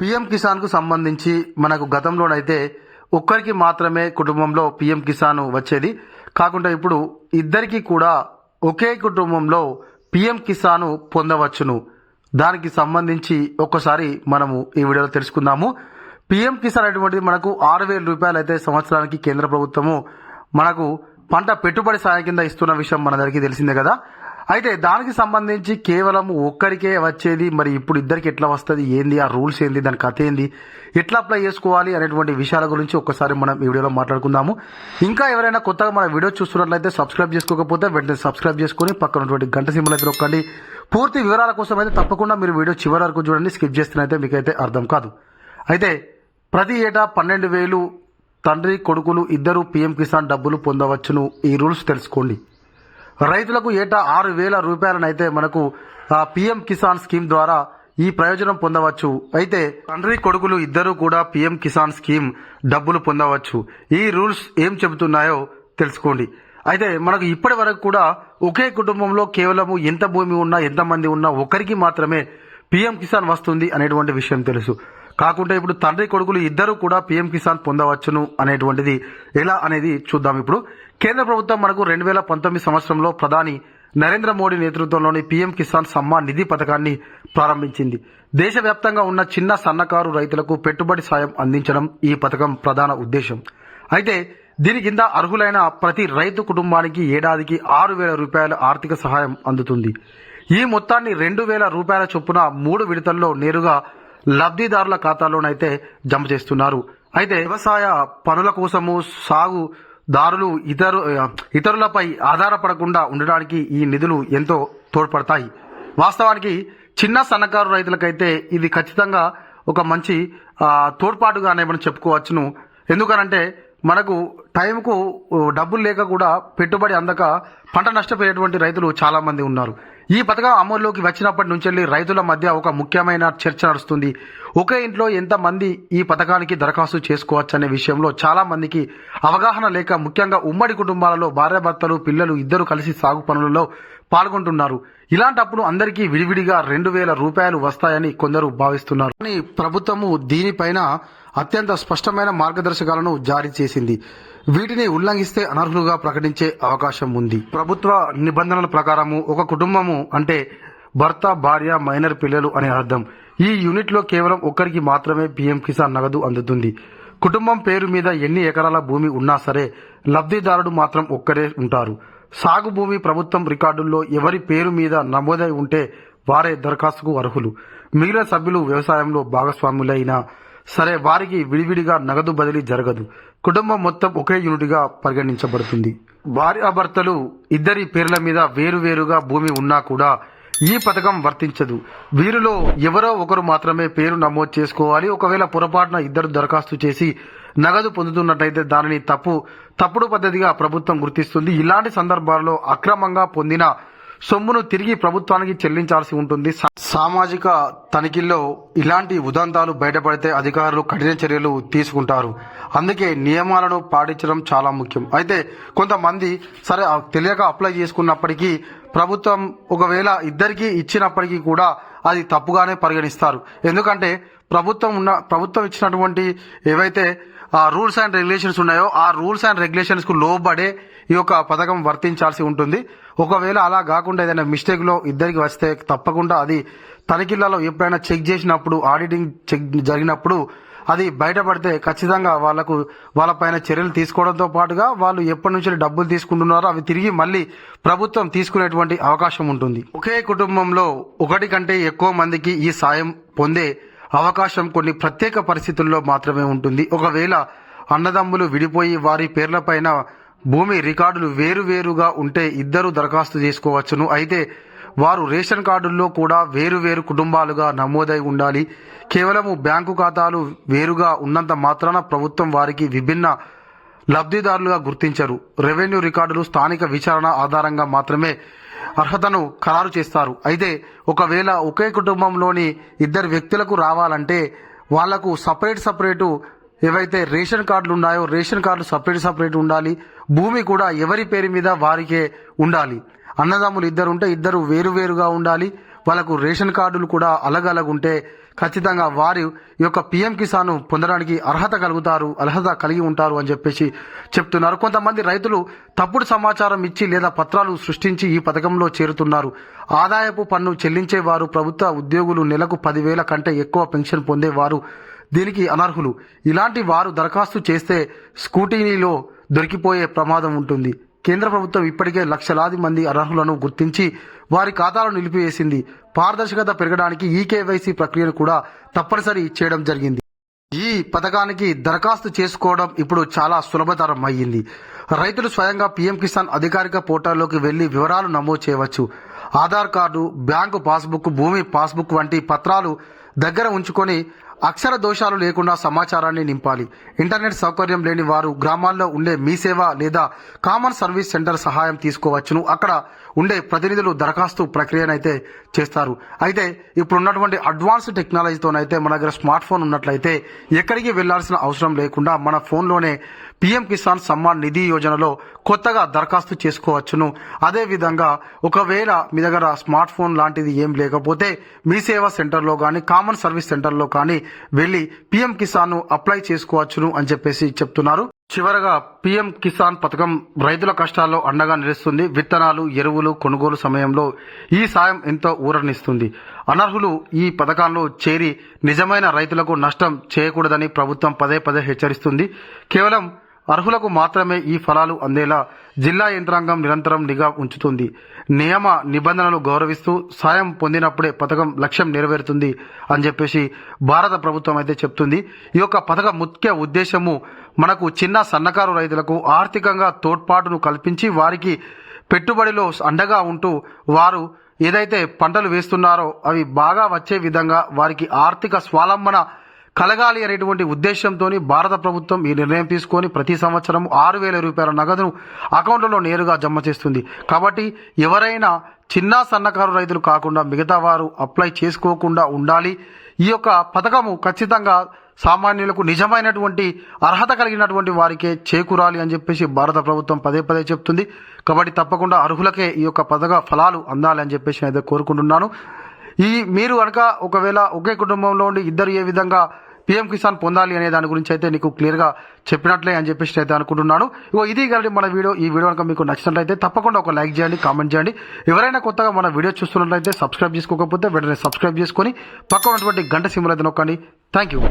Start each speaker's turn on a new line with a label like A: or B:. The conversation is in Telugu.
A: పిఎం కిసాన్కు సంబంధించి మనకు గతంలోనైతే ఒక్కరికి మాత్రమే కుటుంబంలో పిఎం కిసాన్ వచ్చేది. కాకుండా ఇప్పుడు ఇద్దరికి కూడా ఒకే కుటుంబంలో పిఎం కిసాన్ పొందవచ్చును. దానికి సంబంధించి ఒక్కసారి మనము ఈ వీడియోలో తెలుసుకుందాము. పిఎం కిసాన్ అనేటువంటిది మనకు ఆరు వేల రూపాయలు అయితే సంవత్సరానికి కేంద్ర ప్రభుత్వము మనకు పంట పెట్టుబడి సాయం కింద ఇస్తున్న విషయం మనందరికీ తెలిసిందే కదా. అయితే దానికి సంబంధించి కేవలం ఒక్కరికే వచ్చేది మరి ఇప్పుడు ఇద్దరికి ఎట్లా వస్తుంది ఏంది ఆ రూల్స్ ఏంది దాని కథ ఏంది ఎట్లా అప్లై చేసుకోవాలి అనేటువంటి విషయాల గురించి ఒక్కసారి మనం ఈ వీడియోలో మాట్లాడుకుందాము. ఇంకా ఎవరైనా కొత్తగా మన వీడియో చూస్తున్నట్లయితే సబ్స్క్రైబ్ చేసుకోకపోతే వెంటనే సబ్స్క్రైబ్ చేసుకొని పక్కనటువంటి గంట సింబల్ అయితే నొక్కండి. పూర్తి వివరాల కోసం అయితే తప్పకుండా మీరు వీడియో చివరి వరకు చూడండి స్కిప్ చేస్తున్నైతే మీకైతే అర్థం కాదు. అయితే ప్రతి ఏటా పన్నెండు వేలు తండ్రి కొడుకులు ఇద్దరు పీఎం కిసాన్ డబ్బులు పొందవచ్చును ఈ రూల్స్ తెలుసుకోండి. రైతులకు ఏటా ఆరు వేల రూపాయలనైతే మనకు పీఎం కిసాన్ స్కీమ్ ద్వారా ఈ ప్రయోజనం పొందవచ్చు. అయితే తండ్రి కొడుకులు ఇద్దరు కూడా పీఎం కిసాన్ స్కీమ్ డబ్బులు పొందవచ్చు. ఈ రూల్స్ ఏం చెబుతున్నాయో తెలుసుకోండి. అయితే మనకు ఇప్పటి వరకు కూడా ఒకే కుటుంబంలో కేవలము ఎంత భూమి ఉన్నా ఎంతమంది ఉన్నా ఒకరికి మాత్రమే పీఎం కిసాన్ వస్తుంది అనేటువంటి విషయం తెలుసు. కాకుంటే ఇప్పుడు తండ్రి కొడుకులు ఇద్దరు కూడా పీఎం కిసాన్ పొందవచ్చును అనేటువంటిది ఎలా అనేది చూద్దాం ఇప్పుడు. కేంద్ర ప్రభుత్వం మనకు రెండు వేల పంతొమ్మిది సంవత్సరంలో ప్రధాని నరేంద్ర మోడీ నేతృత్వంలోని పీఎం కిసాన్ సమ్మాన్ నిధి పథకాన్ని ప్రారంభించింది. దేశవ్యాప్తంగా ఉన్న చిన్న సన్నకారు రైతులకు పెట్టుబడి సాయం అందించడం ఈ పథకం ప్రధాన ఉద్దేశం. అయితే దీని కింద అర్హులైన ప్రతి రైతు కుటుంబానికి ఏడాదికి ఆరు వేల రూపాయల ఆర్థిక సహాయం అందుతుంది. ఈ మొత్తాన్ని రెండు వేల రూపాయల చొప్పున మూడు విడతల్లో నేరుగా లబ్ధిదారుల ఖాతాలోనైతే జమ చేస్తున్నారు. అయితే వ్యవసాయ పనుల కోసము సాగు దారులు ఇతరు ఇతరులపై ఆధారపడకుండా ఉండడానికి ఈ నిధులు ఎంతో తోడ్పడతాయి. వాస్తవానికి చిన్న సన్నకారు రైతులకైతే ఇది ఖచ్చితంగా ఒక మంచి తోడ్పాటుగానే మనం చెప్పుకోవచ్చును. ఎందుకనంటే మనకు టైంకు డబ్బులు లేక కూడా పెట్టుబడి అందక పంట నష్టపోయేటువంటి రైతులు చాలామంది ఉన్నారు. ఈ పథకం అమల్లోకి వచ్చినప్పటి నుంచి వెళ్ళి రైతుల మధ్య ఒక ముఖ్యమైన చర్చ నడుస్తుంది. ఒకే ఇంట్లో ఎంతమంది ఈ పథకానికి దరఖాస్తు చేసుకోవచ్చు అనే విషయంలో చాలా మందికి అవగాహన లేక ముఖ్యంగా ఉమ్మడి కుటుంబాలలో భార్యాభర్తలు పిల్లలు ఇద్దరు కలిసి సాగు పనులలో పాల్గొంటున్నారు. ఇలాంటప్పుడు అందరికీ విడివిడిగా రెండు వేల రూపాయలు వస్తాయని కొందరు భావిస్తున్నారు. కానీ ప్రభుత్వము దీనిపైన అత్యంత స్పష్టమైన మార్గదర్శకాలను జారీ చేసింది. వీటిని ఉల్లంఘిస్తే అనర్హులుగా ప్రకటించే అవకాశం ఉంది. ప్రభుత్వ నిబంధనల ప్రకారము ఒక కుటుంబము అంటే భర్త భార్య మైనర్ పిల్లలు అనే అర్థం. ఈ యూనిట్లో కేవలం ఒక్కరికి మాత్రమే పీఎం కిసాన్ నగదు అందుతుంది. కుటుంబం పేరు మీద ఎన్ని ఎకరాల భూమి ఉన్నా సరే లబ్ధిదారుడు మాత్రం ఒక్కరే ఉంటారు. సాగు భూమి ప్రభుత్వం రికార్డుల్లో ఎవరి పేరు మీద నమోదై ఉంటే వారే దరఖాస్తుకు అర్హులు. మిగిలిన సభ్యులు వ్యవసాయంలో భాగస్వాములైనా సరే వారికి విడివిడిగా నగదు బదిలీ జరగదు. కుటుంబం మొత్తం ఒకే యూనిట్గా పరిగణించబడుతుంది. భార్యాభర్తలు ఇద్దరి పేర్ల మీద వేరువేరుగా భూమి ఉన్నా కూడా ఈ పథకం వర్తించదు. వీరిలో ఎవరో ఒకరు మాత్రమే పేరు నమోదు చేసుకోవాలి. ఒకవేళ పొరపాటున ఇద్దరు దరఖాస్తు చేసి నగదు పొందుతున్నట్టయితే దానిని తప్పు తప్పుడు పద్ధతిగా ప్రభుత్వం గుర్తిస్తుంది. ఇలాంటి సందర్భాల్లో అక్రమంగా పొందిన సొమ్మును తిరిగి ప్రభుత్వానికి చెల్లించాల్సి ఉంటుంది. సామాజిక తనిఖీల్లో ఇలాంటి ఉదంతాలు బయటపడితే అధికారులు కఠిన చర్యలు తీసుకుంటారు. అందుకే నియమాలను పాటించడం చాలా ముఖ్యం. అయితే కొంతమంది సరే తెలియక అప్లై చేసుకున్నప్పటికీ ప్రభుత్వం ఒకవేళ ఇద్దరికి ఇచ్చినప్పటికీ కూడా అది తప్పుగానే పరిగణిస్తారు. ఎందుకంటే ప్రభుత్వం ఉన్న ప్రభుత్వం ఇచ్చినటువంటి ఏవైతే ఆ రూల్స్ అండ్ రెగ్యులేషన్స్ ఉన్నాయో ఆ రూల్స్ అండ్ రెగ్యులేషన్స్కు లోబడే ఈ యొక్క పథకం వర్తించాల్సి ఉంటుంది. ఒకవేళ అలా కాకుండా ఏదైనా మిస్టేక్లో ఇద్దరికి వస్తే తప్పకుండా అది తనిఖీలలో ఎప్పుడైనా చెక్ చేసినప్పుడు ఆడిటింగ్ చెక్ జరిగినప్పుడు అది బయటపడితే ఖచ్చితంగా వాళ్ళకు వాళ్ళపైన చర్యలు తీసుకోవడంతో పాటుగా వాళ్ళు ఎప్పటి నుంచి డబ్బులు తీసుకుంటున్నారో అవి తిరిగి మళ్ళీ ప్రభుత్వం తీసుకునేటువంటి అవకాశం ఉంటుంది. ఒకే కుటుంబంలో ఒకటి కంటే ఎక్కువ మందికి ఈ సాయం పొందే అవకాశం కొన్ని ప్రత్యేక పరిస్థితుల్లో మాత్రమే ఉంటుంది. ఒకవేళ అన్నదమ్ములు విడిపోయి వారి పేర్లపైన భూమి రికార్డులు వేరువేరుగా ఉంటే ఇద్దరు దరఖాస్తు చేసుకోవచ్చును. అయితే వారు రేషన్ కార్డుల్లో కూడా వేరు వేరు కుటుంబాలుగా నమోదై ఉండాలి. కేవలము బ్యాంకు ఖాతాలు వేరుగా ఉన్నంత మాత్రాన ప్రభుత్వం వారికి విభిన్న లబ్ధిదారులుగా గుర్తించరు. రెవెన్యూ రికార్డులు స్థానిక విచారణ ఆధారంగా మాత్రమే అర్హతను ఖరారు చేస్తారు. అయితే ఒకవేళ ఒకే కుటుంబంలోని ఇద్దరు వ్యక్తులకు రావాలంటే వాళ్ళకు సపరేట్ సపరేటు ఏవైతే రేషన్ కార్డులు ఉన్నాయో రేషన్ కార్డులు సపరేట్ సపరేట్ ఉండాలి. భూమి కూడా ఎవరి పేరు మీద వారికే ఉండాలి. అన్నదమ్ములు ఇద్దరు ఉంటే ఇద్దరు వేరు వేరుగా ఉండాలి. వాళ్ళకు రేషన్ కార్డులు కూడా అలగలగ ఉంటే ఖచ్చితంగా వారు యొక్క పిఎం కిసాన్ పొందడానికి అర్హత కలుగుతారు అర్హత కలిగి ఉంటారు అని చెప్పేసి చెప్తున్నారు. కొంతమంది రైతులు తప్పుడు సమాచారం ఇచ్చి లేదా పత్రాలు సృష్టించి ఈ పథకంలో చేరుతున్నారు. ఆదాయపు పన్ను చెల్లించేవారు ప్రభుత్వ ఉద్యోగులు నెలకు పదివేల కంటే ఎక్కువ పెన్షన్ పొందేవారు దీనికి అనర్హులు. ఇలాంటి వారు దరఖాస్తు చేస్తే స్కూటీనీలో దొరికిపోయే ప్రమాదం ఉంటుంది. కేంద్ర ప్రభుత్వం ఇప్పటికే లక్షలాది మంది అనర్హులను గుర్తించి వారి ఖాతాలను నిలిపివేసింది. పారదర్శకత పెరగడానికి ఈ కేవైసీ ప్రక్రియను కూడా తప్పనిసరి చేయడం జరిగింది. ఈ పథకానికి దరఖాస్తు చేసుకోవడం ఇప్పుడు చాలా సులభతరం అయ్యింది. రైతులు స్వయంగా పీఎం కిసాన్ అధికారిక పోర్టల్లోకి వెళ్ళి వివరాలు నమోదు చేయవచ్చు. ఆధార్ కార్డు బ్యాంకు పాస్బుక్ భూమి పాస్బుక్ వంటి పత్రాలు దగ్గర ఉంచుకొని అక్షర దోషాలు లేకుండా సమాచారాన్ని నింపాలి. ఇంటర్నెట్ సౌకర్యం లేని వారు గ్రామాల్లో ఉండే మీ సేవ లేదా కామన్ సర్వీస్ సెంటర్ సహాయం తీసుకోవచ్చును. అక్కడ ఉండే ప్రతినిధులు దరఖాస్తు ప్రక్రియనైతే చేస్తారు. అయితే ఇప్పుడున్నటువంటి అడ్వాన్స్ టెక్నాలజీతోనైతే మన దగ్గర స్మార్ట్ ఫోన్ ఉన్నట్లయితే ఎక్కడికి వెళ్ళాల్సిన అవసరం లేకుండా మన ఫోన్లోనే పీఎం కిసాన్ సమ్మాన్ నిధి యోజనలో కొత్తగా దరఖాస్తు చేసుకోవచ్చును. అదేవిధంగా ఒకవేళ మీ దగ్గర స్మార్ట్ ఫోన్ లాంటిది ఏం లేకపోతే మీ సేవా సెంటర్లో కానీ కామన్ సర్వీస్ సెంటర్లో కానీ వెళ్ళి పీఎం కిసాన్ అప్లై చేసుకోవచ్చును అని చెప్పేసి చెప్తున్నారు. చివరగా పీఎం కిసాన్ పథకం రైతుల కష్టాల్లో అండగా నిలుస్తుంది. విత్తనాలు ఎరువులు కొనుగోలు సమయంలో ఈ సాయం ఎంతో ఊరనిస్తుంది. అనర్హులు ఈ పథకాల్లో చేరి నిజమైన రైతులకు నష్టం చేయకూడదని ప్రభుత్వం పదే పదే హెచ్చరిస్తుంది. కేవలం అర్హులకు మాత్రమే ఈ ఫలాలు అందేలా జిల్లా యంత్రాంగం నిరంతరం నిఘా ఉంచుతుంది. నియమ నిబంధనలు గౌరవిస్తూ సాయం పొందినప్పుడే పథకం లక్ష్యం నెరవేరుతుంది అని చెప్పేసి భారత ప్రభుత్వం అయితే చెప్తుంది. ఈ యొక్క పథకం ముఖ్య ఉద్దేశము మనకు చిన్న సన్నకారు రైతులకు ఆర్థికంగా తోడ్పాటును కల్పించి వారికి పెట్టుబడిలో అండగా ఉంటూ వారు ఏదైతే పంటలు వేస్తున్నారో అవి బాగా వచ్చే విధంగా వారికి ఆర్థిక స్వాలంబన కలగాలి అనేటువంటి ఉద్దేశంతో భారత ప్రభుత్వం ఈ నిర్ణయం తీసుకొని ప్రతి సంవత్సరం ఆరు వేల రూపాయల నగదును అకౌంట్లలో నేరుగా జమ చేస్తుంది. కాబట్టి ఎవరైనా చిన్న సన్నకారు రైతులు కాకుండా మిగతా వారు అప్లై చేసుకోకుండా ఉండాలి. ఈ యొక్క పథకము ఖచ్చితంగా సామాన్యులకు నిజమైనటువంటి అర్హత కలిగినటువంటి వారికే చేకూరాలి అని చెప్పేసి భారత ప్రభుత్వం పదే పదే చెప్తుంది. కాబట్టి తప్పకుండా అర్హులకే ఈ యొక్క పథక ఫలాలు అందాలి అని చెప్పేసి నేను అయితే కోరుకుంటున్నాను. ఈ మీరు కనుక ఒకవేళ ఒకే కుటుంబంలో ఉండి ఇద్దరు ఏ విధంగా పిఎం కిసాన్ పొందాలి అనే దాని గురించి అయితే నీకు క్లియర్గా చెప్పినట్లే అని చెప్పేసి అయితే అనుకుంటున్నాను. ఇగో ఇది కానీ మన వీడియో. ఈ వీడియో కనుక మీకు నచ్చినట్లయితే తప్పకుండా ఒక లైక్ చేయండి కామెంట్ చేయండి. ఎవరైనా కొత్తగా మన వీడియో చూస్తున్నట్లయితే సబ్స్క్రైబ్ చేసుకోకపోతే వెంటనే సబ్స్క్రైబ్ చేసుకొని పక్కన ఉన్నటువంటి గంట సింబల్ అయితే నొక్కండి. Thank you.